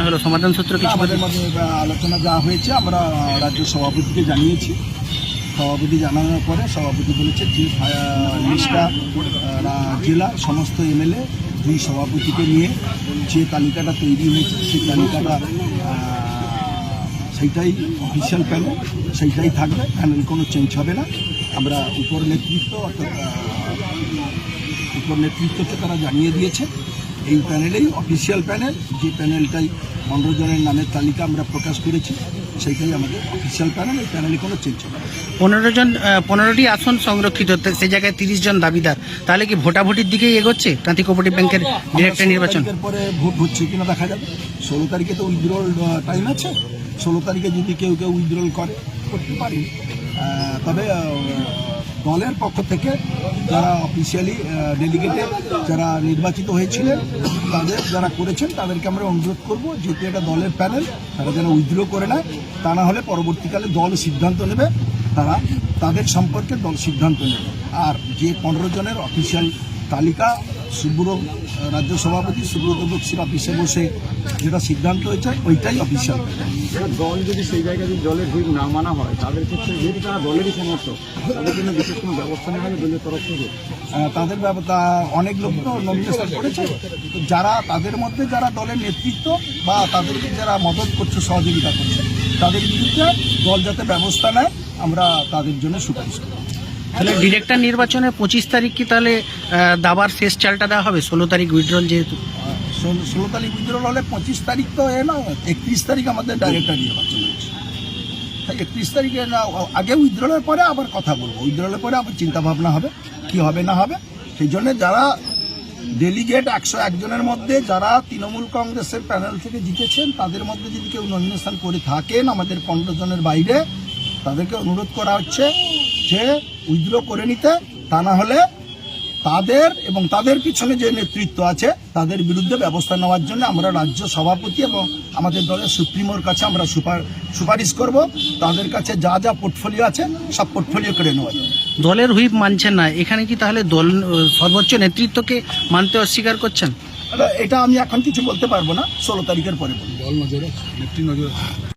আলোচনা হলো সমাধান সূত্র কিছু আমাদের মধ্যে আলোচনা যা হয়েছে আমরা রাজ্য সভাপতিকে জানিয়েছি। সভাপতি জানানোর পরে সভাপতি বলেছে যে লিস্টটা জেলা সমস্ত এমএলএ দুই সভাপতিকে নিয়ে যে তালিকাটা তৈরি হয়েছে সেই তালিকাটা সেইটাই অফিসিয়াল প্যানেল সেইটাই থাকবে প্যানেল কোনো চেঞ্জ হবে না। আমরা উপর নেতৃত্ব অর্থাৎ উপর নেতৃত্বকে তারা জানিয়ে দিয়েছে। এই প্যানেলেই অফিসিয়াল প্যানেল যে প্যানেলটাই পনেরো জনের নামের তালিকা আমরা প্রকাশ করেছি সেইটাই আমাদের অফিসিয়াল প্যানেল এই প্যানেলে কোনো চেঞ্জ হবে না। পনেরো জন পনেরোটি আসন সংরক্ষিত সেই জায়গায় তিরিশ জন দাবিদার। তাহলে কি ভোটাভুটির দিকেই এগোচ্ছে? ক্রান্তি কোঅপারেটিভ ব্যাংকের ডিরেক্টর নির্বাচন। পরে ভোট হচ্ছে কিনা দেখা যাবে। ষোলো তারিখে তো উইথড্রল টাইম আছে। ষোলো তারিখে যদি কেউ কেউ উইথড্রল করে করতে পারি। তবে দলের পক্ষ থেকে যারা অফিসিয়ালি ডেলিগেটেড যারা নির্বাচিত হয়েছিলেন, তাদের যারা করেছেন, তাদেরকে আমরা অনুরোধ করব যেহেতু এটা দলের প্যানেল তারা যেন উইথড্র করে নেয়, তা না হলে পরবর্তীকালে দল সিদ্ধান্ত নেবে, তারা তাদের সম্পর্কে দল সিদ্ধান্ত নেবে। আর যে পনেরো জনের অফিসিয়াল তালিকা সুব্রত রাজ্য সভাপতি সুব্রত বক্সির অফিসে বসে যেটা সিদ্ধান্ত হয়েছে ওইটাই অফিসিয়াল দল যদি সেই জায়গায় যদি দলের হুইপ না মানা হয় তাদের ক্ষেত্রে যেহেতু তারা দলেরই সমর্থক তাদের জন্য বিশেষ কোনো ব্যবস্থা নেওয়া হবে দলের তরফ থেকে? তাদের ব্যবস্থা অনেক লোক তো নমিনেশন করেছে। যারা তাদের মধ্যে যারা দলের নেতৃত্ব বা তাদেরকে যারা মদত করছে সহযোগিতা করছে তাদের বিরুদ্ধে দল যাতে ব্যবস্থা নেয় আমরা তাদের জন্য সুপারিশ করি তাহলে ডিরেক্টর নির্বাচনে পঁচিশ তারিখ কি তাহলে দাবার শেষ চালটা দেওয়া হবে? ষোলো তারিখ উইথড্রল যেহেতু। ষোলো তারিখ উইথড্রল হলে পঁচিশ তারিখ তো এ না, একত্রিশ তারিখ আমাদের ডাইরেক্টর নির্বাচন হচ্ছে একত্রিশ তারিখে না, আগে উইথড্রলের পরে আবার কথা বলব। উইথড্রলের পরে আবার চিন্তা ভাবনা হবে, কি হবে না হবে। সেই জন্য যারা ডেলিগেট একশো একজনের মধ্যে, যারা তৃণমূল কংগ্রেসের প্যানেল থেকে জিতেছেন, তাদের মধ্যে যদি কেউ নমিনেশন করে থাকেন, আমাদের পনেরো জনের বাইরে, তাদেরকে অনুরোধ করা হচ্ছে। যে উইথড্র করে নিতে তা না হলে তাদের এবং তাদের পিছনে যে নেতৃত্ব আছে তাদের বিরুদ্ধে ব্যবস্থা নেওয়ার জন্য আমরা রাজ্য সভাপতি এবং আমাদের দলের সুপ্রিমোর কাছে আমরা সুপার সুপারিশ করব। তাদের কাছে যা যা পোর্টফোলিও আছে সব পোর্টফোলিও করে নেওয়া যাবে। দলের হুইপ মানছেন না। এখানে কি তাহলে দল সর্বোচ্চ নেতৃত্বকে মানতে অস্বীকার করছেন? এটা- এটা আমি এখন কিছু বলতে পারব না ষোলো তারিখের পরে দল নজরে নেত্রী নজরে।